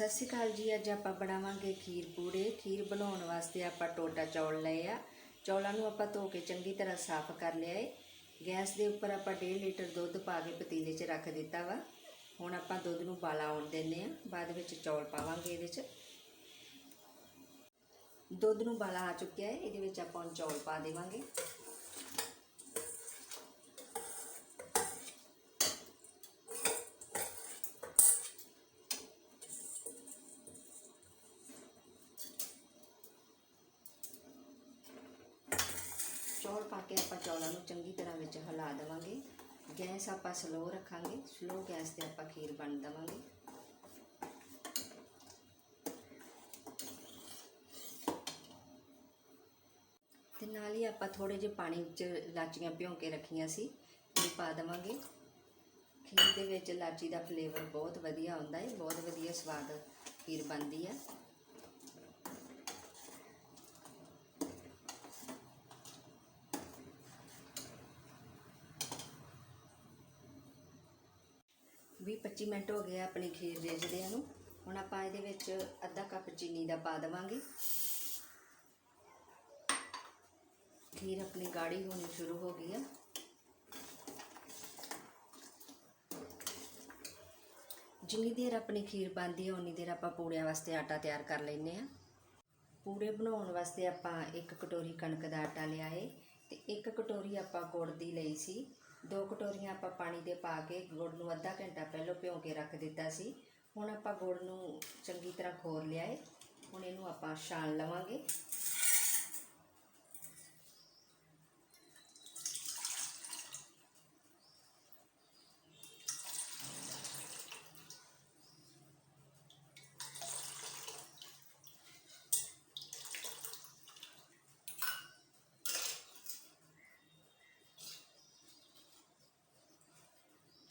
ਸਤਿ ਸ਼੍ਰੀ ਅਕਾਲ ਜੀ, ਅੱਜ ਆਪਾਂ ਬਣਾਵਾਂਗੇ ਖੀਰ ਪੂੜੇ। ਖੀਰ ਬਣਾਉਣ ਵਾਸਤੇ ਆਪਾਂ ਟੋਟਾ ਚੌਲ ਲਏ ਆ। ਚੌਲਾਂ ਨੂੰ ਆਪਾਂ ਧੋ ਕੇ ਚੰਗੀ ਤਰ੍ਹਾਂ ਸਾਫ਼ ਕਰ ਲਿਆ ਏ। ਗੈਸ ਦੇ ਉੱਪਰ ਆਪਾਂ 1.5 ਲੀਟਰ ਦੁੱਧ ਪਾ ਕੇ ਪਤੀਲੇ 'ਚ ਰੱਖ ਦਿੱਤਾ ਵਾ। ਹੁਣ ਆਪਾਂ ਦੁੱਧ ਨੂੰ ਬਾਲਾ ਆਉਣ ਦਿੰਨੇ ਆ। ਬਾਅਦ ਵਿੱਚ ਚੌਲ ਪਾਵਾਂਗੇ ਇਹਦੇ 'ਚ। ਦੁੱਧ ਨੂੰ ਬਾਲਾ ਆ ਚੁੱਕਿਆ ਹੈ ਇਹਦੇ ਵਿੱਚ ਆਪਾਂ ਹੁਣ ਚੌਲ ਪਾ ਦੇਵਾਂਗੇ ਚੌਲ ਪਾ ਕੇ ਆਪਾਂ ਚੌਲਾਂ ਨੂੰ ਚੰਗੀ ਤਰ੍ਹਾਂ ਵਿੱਚ ਹਿਲਾ ਦੇਵਾਂਗੇ। ਗੈਸ ਆਪਾਂ ਸਲੋ ਰੱਖਾਂਗੇ। ਸਲੋ ਗੈਸ ਤੇ ਆਪਾਂ ਖੀਰ ਬਣ ਦੇਵਾਂਗੇ। ਤੇ ਨਾਲ ਹੀ ਆਪਾਂ ਥੋੜੇ ਜਿਹੇ ਪਾਣੀ 'ਚ ਲਾਚੀਆਂ ਭਿਉਂ ਕੇ ਰੱਖੀਆਂ ਸੀ, ਇਹ ਪਾ ਦੇਵਾਂਗੇ। ਖੀਰ ਦੇ ਵਿੱਚ ਲਾਚੀ ਦਾ ਫਲੇਵਰ ਬਹੁਤ ਵਧੀਆ ਆਉਂਦਾ ਹੈ। ਬਹੁਤ ਵਧੀਆ ਸਵਾਦ ਖੀਰ ਬਣਦੀ ਹੈ। 25 ਮਿੰਟ ਹੋ ਗਏ ਆ ਆਪਣੀ ਖੀਰ ਰੇਜਦਿਆਂ ਨੂੰ। ਹੁਣ ਆਪਾਂ ਇਹਦੇ ਵਿੱਚ ਅੱਧਾ ਕੱਪ ਚੀਨੀ ਦਾ ਪਾ ਦੇਵਾਂਗੇ। ਖੀਰ ਆਪਣੀ ਗਾੜੀ ਹੋਣੀ ਸ਼ੁਰੂ ਹੋ ਗਈ ਆ। ਜਿੰਨੀ ਦੇਰ ਆਪਣੀ ਖੀਰ ਬਣਦੀ ਹੈ ਉਨੀ ਦੇਰ ਆਪਾਂ ਪੂੜਿਆਂ ਵਾਸਤੇ ਆਟਾ ਤਿਆਰ ਕਰ ਲੈਂਦੇ ਆ। ਪੂੜੇ ਬਣਾਉਣ ਵਾਸਤੇ ਆਪਾਂ ਇੱਕ ਕਟੋਰੀ ਕਣਕ ਦਾ ਆਟਾ ਲਿਆ ਏ ਤੇ ਇੱਕ ਕਟੋਰੀ ਆਪਾਂ ਗੁੜ ਦੀ ਲਈ ਸੀ। ਦੋ ਕਟੋਰੀਆਂ ਆਪਾਂ ਪਾਣੀ ਦੇ ਪਾ ਕੇ ਗੁੜ ਨੂੰ ਅੱਧਾ ਘੰਟਾ ਪਹਿਲਾਂ ਭਿਉਂ ਕੇ ਰੱਖ ਦਿੱਤਾ ਸੀ। ਹੁਣ ਆਪਾਂ ਗੁੜ ਨੂੰ ਚੰਗੀ ਤਰ੍ਹਾਂ ਖੋਰ ਲਿਆ ਏ। ਹੁਣ ਇਹਨੂੰ ਆਪਾਂ ਛਾਣ ਲਵਾਂਗੇ।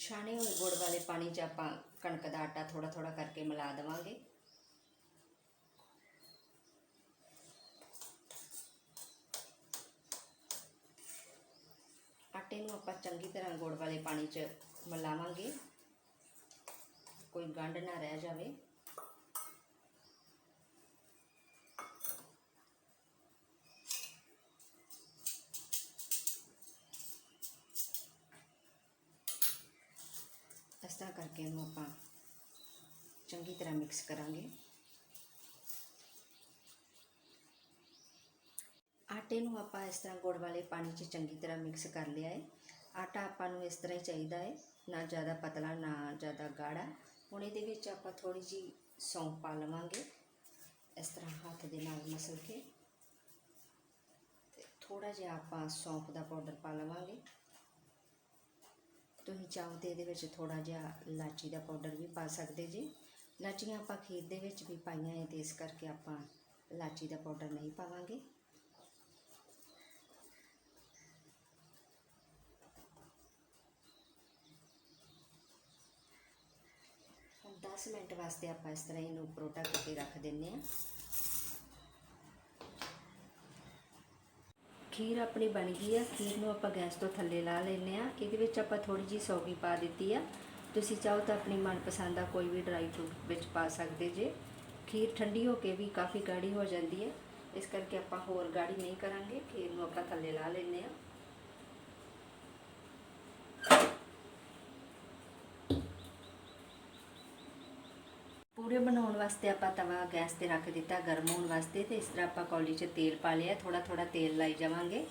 ਛਾਣੇ ਹੋਏ ਗੁੜ ਵਾਲੇ ਪਾਣੀ 'ਚ ਆਪਾਂ ਕਣਕ ਦਾ ਆਟਾ ਥੋੜਾ ਥੋੜਾ ਕਰਕੇ ਮਿਲਾ ਦੇਵਾਂਗੇ ਆਟੇ ਨੂੰ ਆਪਾਂ ਚੰਗੀ ਤਰ੍ਹਾਂ ਗੁੜ ਵਾਲੇ ਪਾਣੀ 'ਚ ਮਿਲਾਵਾਂਗੇ ਕੋਈ ਗੰਢ ਨਾ ਰਹਿ ਜਾਵੇ ਇਸ ਤਰ੍ਹਾਂ ਕਰਕੇ ਇਹਨੂੰ ਆਪਾਂ ਚੰਗੀ ਤਰ੍ਹਾਂ ਮਿਕਸ ਕਰਾਂਗੇ। ਆਟੇ ਨੂੰ ਆਪਾਂ ਇਸ ਤਰ੍ਹਾਂ ਗੁੜ ਵਾਲੇ ਪਾਣੀ 'ਚ ਚੰਗੀ ਤਰ੍ਹਾਂ ਮਿਕਸ ਕਰ ਲਿਆ ਹੈ। ਆਟਾ ਆਪਾਂ ਨੂੰ ਇਸ ਤਰ੍ਹਾਂ ਹੀ ਚਾਹੀਦਾ ਹੈ, ਨਾ ਜ਼ਿਆਦਾ ਪਤਲਾ, ਨਾ ਜ਼ਿਆਦਾ ਗਾੜਾ। ਹੁਣ ਇਹਦੇ ਵਿੱਚ ਆਪਾਂ ਥੋੜੀ ਜੀ ਸੌਂਫ ਪਾ ਲਵਾਂਗੇ, ਇਸ ਤਰ੍ਹਾਂ ਹੱਥ ਦੇ ਨਾਲ ਮਸਲ ਕੇ। ਤੇ ਥੋੜਾ ਜਿਹਾ ਆਪਾਂ ਸੌਂਫ ਦਾ ਪਾਊਡਰ ਪਾ ਲਵਾਂਗੇ। ਤੁਸੀਂ ਚਾਹੋ ਤੇ ਇਹਦੇ ਵਿੱਚ ਥੋੜਾ ਜਿਹਾ ਇਲਾਚੀ ਦਾ ਪਾਊਡਰ ਵੀ ਪਾ ਸਕਦੇ ਜੀ। ਇਲਾਚੀਆਂ ਆਪਾਂ ਖੀਰ ਦੇ ਵਿੱਚ ਵੀ ਪਾਈਆਂ ਹੈ ਤੇ ਇਸ ਕਰਕੇ ਆਪਾਂ ਇਲਾਚੀ ਦਾ ਪਾਊਡਰ ਨਹੀਂ ਪਾਵਾਂਗੇ। ਹੁਣ 10 ਮਿੰਟ ਵਾਸਤੇ ਆਪਾਂ ਇਸ ਤਰ੍ਹਾਂ ਇਹਨੂੰ ਪਰੋਟਾ ਕਰਕੇ ਰੱਖ ਦਿੰਨੇ ਆ ਖੀਰ ਆਪਣੀ ਬਣ ਗਈ ਆ। ਖੀਰ ਨੂੰ ਆਪਾਂ ਗੈਸ ਤੋਂ ਥੱਲੇ ਲਾ ਲੈਨੇ ਆ ਇਹਦੇ ਵਿੱਚ ਆਪਾਂ ਥੋੜੀ ਜੀ ਸੌਗੀ ਪਾ ਦਿੱਤੀ ਆ। ਤੁਸੀਂ ਚਾਹੋ ਤਾਂ ਆਪਣੀ ਮਨਪਸੰਦ ਦਾ ਕੋਈ ਵੀ ਡਰਾਈ ਫਰੂਟ ਵਿੱਚ ਪਾ ਸਕਦੇ ਜੇ। ਖੀਰ ਠੰਡੀ ਹੋ ਕੇ ਵੀ ਕਾਫੀ ਗਾੜੀ ਹੋ ਜਾਂਦੀ ਹੈ ਇਸ ਕਰਕੇ ਆਪਾਂ ਹੋਰ ਗਾੜੀ ਨਹੀਂ ਕਰਾਂਗੇ। ਖੀਰ ਨੂੰ ਆਪਾਂ ਥੱਲੇ ਲਾ ਲੈਨੇ ਆ ਪੂੜੇ ਬਣਾਉਣ ਵਾਸਤੇ ਆਪਾਂ ਤਵਾ, ਗੈਸ ਤੇ ਰੱਖ ਦਿੱਤਾ, ਗਰਮ ਹੋਣ ਵਾਸਤੇ ਤੇ ਇਸ ਤਰ੍ਹਾਂ ਆਪਾਂ ਕੌਲੀ 'ਚ ਤੇਲ ਪਾ ਲਿਆ ਥੋੜਾ ਥੋੜਾ ਤੇਲ ਲਾਈ ਜਾਵਾਂਗੇ।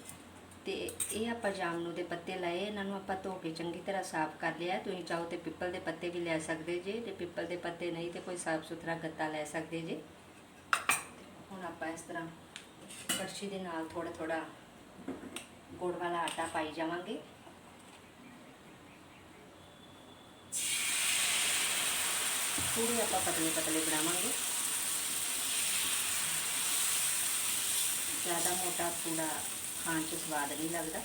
ਤੇ ਇਹ ਆਪਾਂ ਜਾਮਨੂ ਦੇ ਪੱਤੇ ਲਾਏ, ਇਹਨਾਂ ਨੂੰ ਆਪਾਂ ਧੋ ਕੇ ਚੰਗੀ ਤਰ੍ਹਾਂ ਸਾਫ਼ ਕਰ ਲਿਆ। ਤੁਸੀਂ ਚਾਹੋ ਤੇ ਪਿੱਪਲ ਦੇ ਪੱਤੇ ਵੀ ਲੈ ਸਕਦੇ ਜੇ, ਤੇ ਪਿੱਪਲ ਦੇ ਪੱਤੇ ਨਹੀਂ ਤੇ ਕੋਈ ਸਾਫ਼ ਸੁਥਰਾ ਗੱਤਾ ਲੈ ਸਕਦੇ ਜੇ। ਹੁਣ ਆਪਾਂ ਇਸ ਤਰ੍ਹਾਂ ਕੜਛੀ ਦੇ ਨਾਲ ਥੋੜਾ ਥੋੜਾ ਗੁੜ ਵਾਲਾ ਆਟਾ ਪਾਈ ਜਾਵਾਂਗੇ। ਪੂਰੇ ਆਪਾਂ ਪਤਲੇ ਪਤਲੇ ਬਣਾਵਾਂਗੇ। ਜ਼ਿਆਦਾ ਮੋਟਾ ਪੂੜਾ ਖਾਣ 'ਚ ਸਵਾਦ ਨਹੀਂ ਲੱਗਦਾ।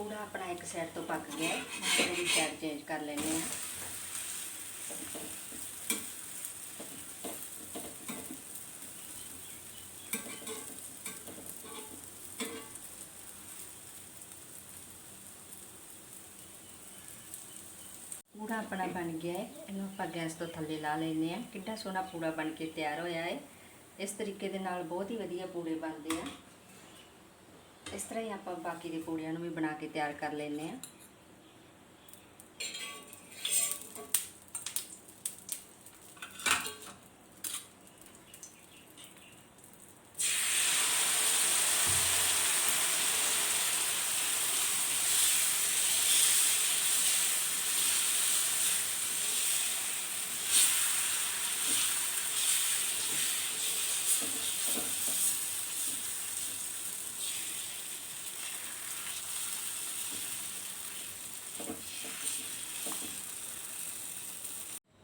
ਪੂੜਾ ਆਪਣਾ ਇੱਕ ਸਾਈਡ ਤੋਂ ਪੱਕ ਗਿਆ ਹੈ। ਹੁਣ ਸਾਈਡ ਚੇਂਜ ਕਰ ਲੈਂਦੇ ਹਾਂ। ਪੂੜਾ ਆਪਣਾ ਬਣ ਗਿਆ ਹੈ। ਇਹਨੂੰ ਆਪਾਂ ਗੈਸ ਤੋਂ ਥੱਲੇ ਲਾ ਲੈਂਦੇ ਹਾਂ। ਕਿੰਨਾ ਸੋਹਣਾ ਪੂੜਾ ਬਣ ਕੇ ਤਿਆਰ ਹੋਇਆ ਹੈ। ਇਸ ਤਰੀਕੇ ਦੇ ਨਾਲ ਬਹੁਤ ਹੀ ਵਧੀਆ ਪੂੜੇ ਬਣਦੇ ਆ। ਇਸ ਤਰ੍ਹਾਂ ਹੀ ਆਪਾਂ ਬਾਕੀ ਦੇ ਪੂੜਿਆਂ ਨੂੰ ਵੀ ਬਣਾ ਕੇ ਤਿਆਰ ਕਰ ਲੈਂਦੇ ਆ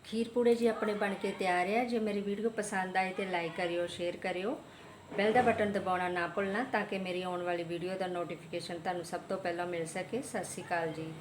ਖੀਰ ਪੂੜੇ ਜੀ ਆਪਣੇ ਬਣ ਕੇ ਤਿਆਰ ਆ। ਜੇ ਮੇਰੀ ਵੀਡੀਓ ਪਸੰਦ ਆਏ ਤੇ ਲਾਈਕ ਕਰਿਓ, ਸ਼ੇਅਰ ਕਰਿਓ। ਬੈਲ ਦਾ ਬਟਨ ਦਬਾਉਣਾ ਨਾ ਭੁੱਲਣਾ ਤਾਂ ਕਿ ਮੇਰੀ ਆਉਣ ਵਾਲੀ ਵੀਡੀਓ ਦਾ ਨੋਟੀਫਿਕੇਸ਼ਨ ਤੁਹਾਨੂੰ ਸਭ ਤੋਂ ਪਹਿਲਾਂ ਮਿਲ ਸਕੇ। ਸਤਿ ਸ਼੍ਰੀ ਅਕਾਲ ਜੀ।